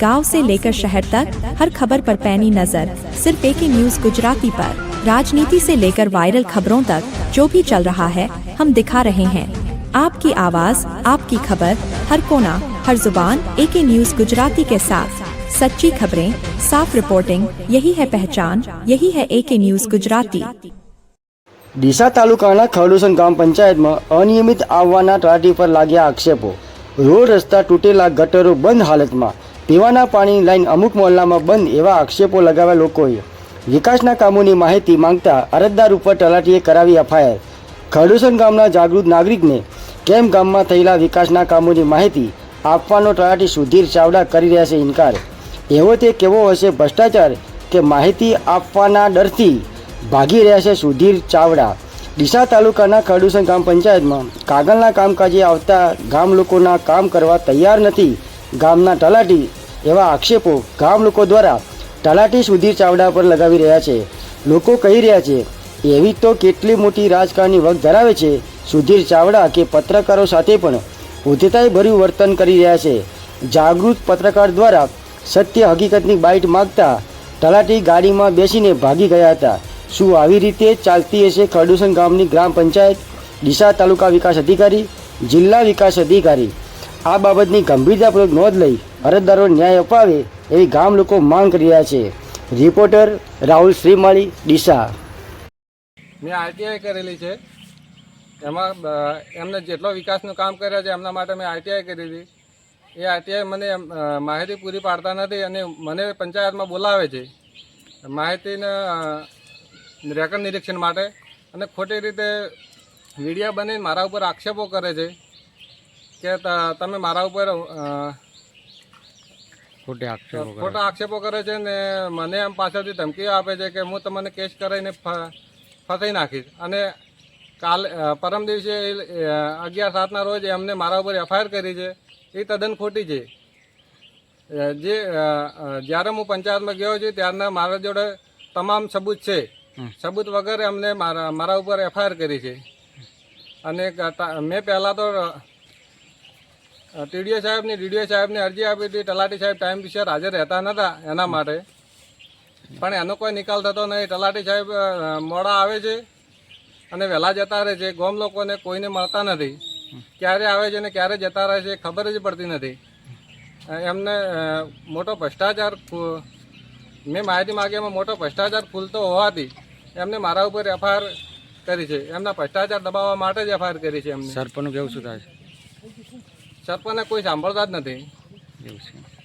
गांव से लेकर शहर तक हर खबर पर पैनी नजर सिर्फ एक ही न्यूज गुजराती पर राजनीति से लेकर वायरल खबरों तक जो भी चल रहा है हम दिखा रहे हैं आपकी आवाज आपकी खबर हर कोना हर जुबान एक ही न्यूज गुजराती के साथ सच्ची खबरें साफ रिपोर्टिंग यही है पहचान यही है एक न्यूज गुजराती ડીસા તાલુકાના ખરડુસન ગ્રામ પંચાયતમાં અનિયમિત આવવાના તલાટી પર લાગ્યા આક્ષેપો રોડ રસ્તા તૂટેલા ગટરો બંધ હાલતમાં પીવાના પાણીની લાઈન અમુક મોહલ્લામાં બંધ એવા આક્ષેપો લગાવ્યા લોકોએ. વિકાસના કામોની માહિતી માંગતા અરજદાર ઉપર તલાટીએ કરાવી એફઆઈઆર. ખરડુસન ગામના જાગૃત નાગરિકને કેમ ગામમાં થયેલા વિકાસના કામોની માહિતી આપવાનો તલાટી સુધીર ચાવડા કરી રહ્યા છે ઇનકાર. એવો તે કેવો હશે ભ્રષ્ટાચાર કે માહિતી આપવાના ડરથી ભાગી રહ્યા છે સુધીર ચાવડા. ડીસા તાલુકાના ખરડુસન ગ્રામ પંચાયતમાં કાગળના કામકાજે આવતા ગામ લોકોના કામ કરવા તૈયાર નથી. ગામના તલાટી એવા આક્ષેપો ગામ લોકો દ્વારા તલાટી સુધીર ચાવડા પર લગાવી રહ્યા છે. લોકો કહી રહ્યા છે, એવી તો કેટલી મોટી રાજકારણી વગ ધરાવે છે. સુધીર ચાવડા કે પત્રકારો સાથે પણ ઉદ્ધતાઈ ભર્યું વર્તન કરી રહ્યા છે. જાગૃત પત્રકાર દ્વારા સત્ય હકીકતની બાઇટ માગતા તલાટી ગાડીમાં બેસીને ભાગી ગયા હતા. શું આવી રીતે ચાલતી હશે ખરડુસન ગામની ગ્રામ પંચાયત? ડીસા તાલુકા વિકાસ અધિકારી, જિલ્લા વિકાસ અધિકારી આ બાબતની ગંભીરતાપૂર્વક નોંધ લઈ અરજદારો ન્યાય અપાવે એવી ગામ લોકો માંગ કરી રહ્યા છે. રિપોર્ટર રાહુલ શ્રીમાળી, ડીસા. મેં આઈટીઆઈ કરેલી છે. એમાં એમને જેટલો વિકાસનું કામ કર્યા છે, એમના માટે મેં આઈટીઆઈ કરી હતી એ આઈટીઆઈ મને માહિતી પૂરી પાડતા નથી અને મને પંચાયતમાં બોલાવે છે. માહિતીને રેકર્ડ નિરીક્ષણ માટે. અને ખોટી રીતે મીડિયા બની મારા ઉપર આક્ષેપો કરે છે. કે તમે મારા ઉપર ખોટા આક્ષેપો કરે. છે ને મને એમ પાછળથી ધમકીઓ આપે છે કે હું તમને કેસ કરાવીને ફસાઈ નાખીશ. અને કાલે પરમ દિવસે અગિયાર સાતના રોજ એમને મારા ઉપર એફઆઈઆર કરી છે. એ તદ્દન ખોટી છે. જે જ્યારે હું પંચાયતમાં ગયો છું ત્યારના મારા જોડે તમામ સબૂત છે. સબૂત વગર એમને મારા મારા ઉપર એફઆઈઆર કરી છે. અને મેં પહેલાં તો ટીડીઓ સાહેબની, ડીડીઓ સાહેબને અરજી આપી હતી. તલાટી સાહેબ ટાઈમ વિશે હાજર રહેતા નહોતા એના માટે. પણ એનો કોઈ નિકાલ થતો નહીં. તલાટી સાહેબ મોડા આવે છે અને વહેલા જતા રહે છે. ગોમ લોકોને કોઈને મળતા નથી. ક્યારે આવે છે ને ક્યારે જતા રહે છે ખબર જ પડતી નથી. એમને મોટો ભ્રષ્ટાચાર મેં માહિતી માગી એમાં મોટો ભ્રષ્ટાચાર ખુલતો હોવાથી એમને મારા ઉપર એફઆઈઆર કરી છે. એમના ભ્રષ્ટાચાર દબાવવા માટે જ એફઆઈઆર કરી છે એમને. સરપંચનું કેવું શું થાય છે? સરપંચને કોઈ સાંભળતા જ નથી. એવું છે.